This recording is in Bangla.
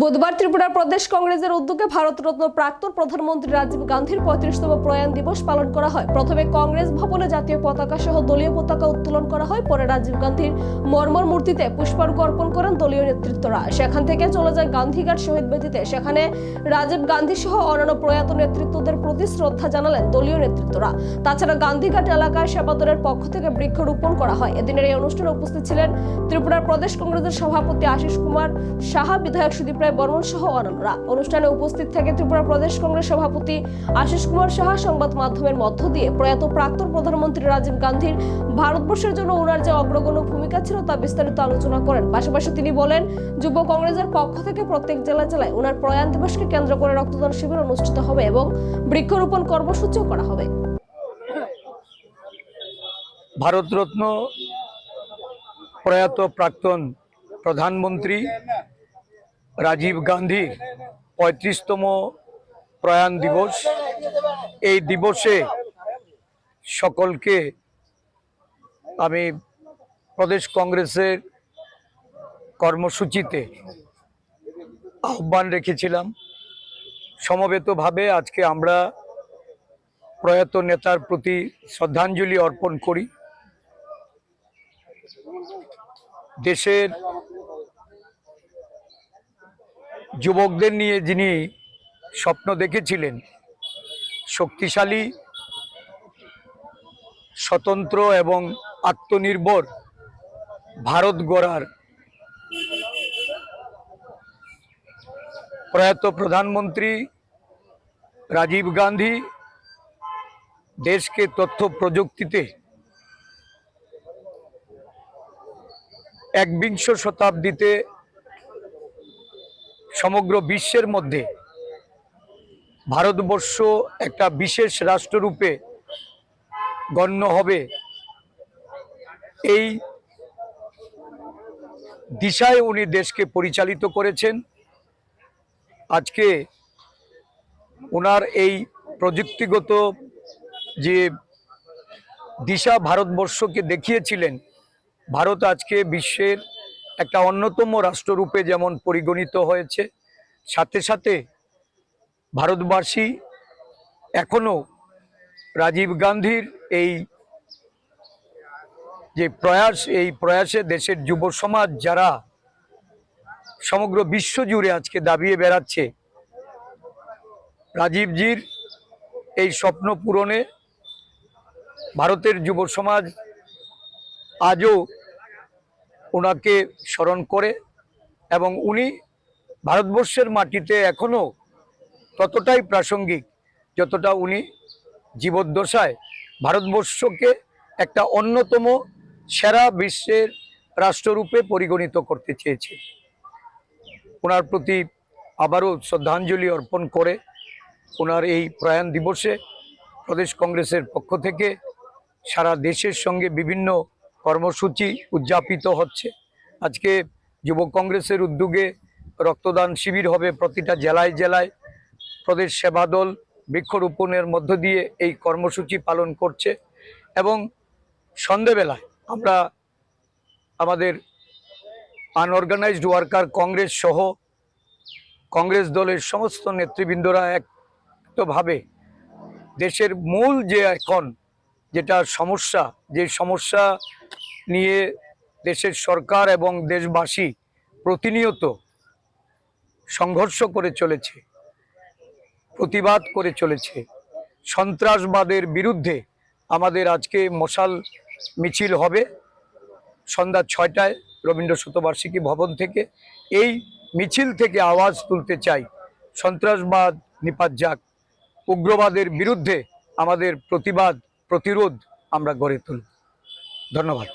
বুধবার ত্রিপুরা প্রদেশ কংগ্রেসের উদ্যোগে ভারতরত্ন প্রাক্তন প্রধানমন্ত্রী রাজীব গান্ধীর পঁয়ত্রিশতম প্রয়াণ দিবস পালন করা হয়। প্রথমে কংগ্রেস ভবনে জাতীয় পতাকা সহ দলীয় পতাকা উত্তোলন করা হয়, পরে রাজীব গান্ধীর মর্মর মূর্তিতে পুষ্পার্ঘ অর্পণ করেন দলীয় নেতৃত্বরা। সেখান থেকে চলে যায় গান্ধীঘাট শহীদ বেদিতে সেখানে রাজীব গান্ধী সহ অন্যান্য প্রয়াত নেতৃত্বদের প্রতি শ্রদ্ধা জানালেন দলীয় নেতৃত্বরা। তাছাড়া গান্ধীঘাট এলাকায় সেবাদলের পক্ষ থেকে বৃক্ষরোপণ করা হয়। এদিনের এই অনুষ্ঠানে উপস্থিত ছিলেন ত্রিপুরার প্রদেশ কংগ্রেসের সভাপতি আশিস কুমার সাহা, বিধায়ক সুদীপ রায় বর্মন সহ অন্যান্যরা অনুষ্ঠানে উপস্থিত থেকে ত্রিপুরা প্রদেশ কংগ্রেস সভাপতি আশিস কুমার সাহা সংবাদ মাধ্যমের মধ্য দিয়ে প্রয়াত প্রাক্তন প্রধানমন্ত্রী রাজীব গান্ধীর ভারতবর্ষের জন্য ওনার যে অগ্রগণ্য ভূমিকা ছিল তা বিস্তারিত আলোচনা করেন। পাশাপাশি তিনি বলেন, যুব কংগ্রেসের পক্ষ থেকে প্রত্যেক জেলায় জেলায় ওনার প্রয়াণ দিবসকে কেন্দ্র করে রক্তদান শিবির অনুষ্ঠিত হবে এবং বৃক্ষরোপণ কর্মসূচিও করা হবে। ভারতরত্ন প্রয়াত প্রাক্তন প্রধানমন্ত্রী রাজীব গান্ধীর পঁয়ত্রিশতম প্রয়াণ দিবস। এই দিবসে সকলকে আমি প্রদেশ কংগ্রেসের কর্মসূচিতে আহ্বান রেখেছিলাম। সমবেতভাবে আজকে আমরা প্রয়াত নেতার প্রতি শ্রদ্ধাঞ্জলি অর্পণ করি। দেশের যুবকদের নিয়ে যিনি স্বপ্ন দেখেছিলেন, শক্তিশালী, স্বতন্ত্র এবং আত্মনির্ভর ভারত গড়ার প্রয়াত প্রধানমন্ত্রী রাজীব গান্ধী দেশকে তথ্য প্রযুক্তিতে একবিংশ শতাব্দীতে সমগ্র বিশ্বের মধ্যে ভারতবর্ষ একটা বিশেষ রাষ্ট্ররূপে গণ্য হবে এই দিশায় উনি দেশকে পরিচালিত করেছেন। আজকে ওনার এই প্রযুক্তিগত যে দিশা ভারতবর্ষকে দেখিয়েছিলেন, ভারত আজকে বিশ্বের একটা অন্যতম রাষ্ট্ররূপে যেমন পরিগণিত হয়েছে, সাথে সাথে ভারতবাসী এখনও রাজীব গান্ধীর এই যে প্রয়াস, এই প্রয়াসে দেশের যুব সমাজ যারা সমগ্র বিশ্ব জুড়ে আজকে দাবিয়ে বেড়াচ্ছে, রাজীবজির এই স্বপ্ন পূরণে ভারতের যুব সমাজ আজও ওনাকে স্মরণ করে এবং উনি ভারতবর্ষের মাটিতে এখনও ততটাই প্রাসঙ্গিক যতটা উনি জীবদ্দশায় ভারতবর্ষকে একটা অন্যতম সেরা বিশ্বের রাষ্ট্ররূপে পরিগণিত করতে চেয়েছে। ওনার প্রতি আবারও শ্রদ্ধাঞ্জলি অর্পণ করে ওনার এই প্রয়াণ দিবসে প্রদেশ কংগ্রেসের পক্ষ থেকে সারা দেশের সঙ্গে বিভিন্ন কর্মসূচি উদযাপিত হচ্ছে। আজকে যুব কংগ্রেসের উদ্যোগে রক্তদান শিবির হবে প্রতিটা জেলায় জেলায়। প্রদেশ সেবা দল বৃক্ষরোপণের মধ্য দিয়ে এই কর্মসূচি পালন করছে এবং সন্ধেবেলায় আমরা আমাদের আনঅর্গানাইজড ওয়ার্কার কংগ্রেস সহ কংগ্রেস দলের সমস্ত নেতৃবৃন্দরা একভাবে দেশের মূল যে এখন যেটা সমস্যা, যে সমস্যা নিয়ে দেশের সরকার এবং দেশবাসী প্রতিনিয়ত সংঘর্ষ করে চলেছে, প্রতিবাদ করে চলেছে। সন্ত্রাসবাদের বিরুদ্ধে আমাদের আজকে মশাল মিছিল হবে সন্ধ্যা ছয়টায় রবীন্দ্র শতবার্ষিকী ভবন থেকে। এই মিছিল থেকে আওয়াজ তুলতে চাই, সন্ত্রাসবাদ নিপাত যাক, উগ্রবাদের বিরুদ্ধে আমাদের প্রতিবাদ প্রতিরোধ আমরা গড়ে তুলব। ধন্যবাদ।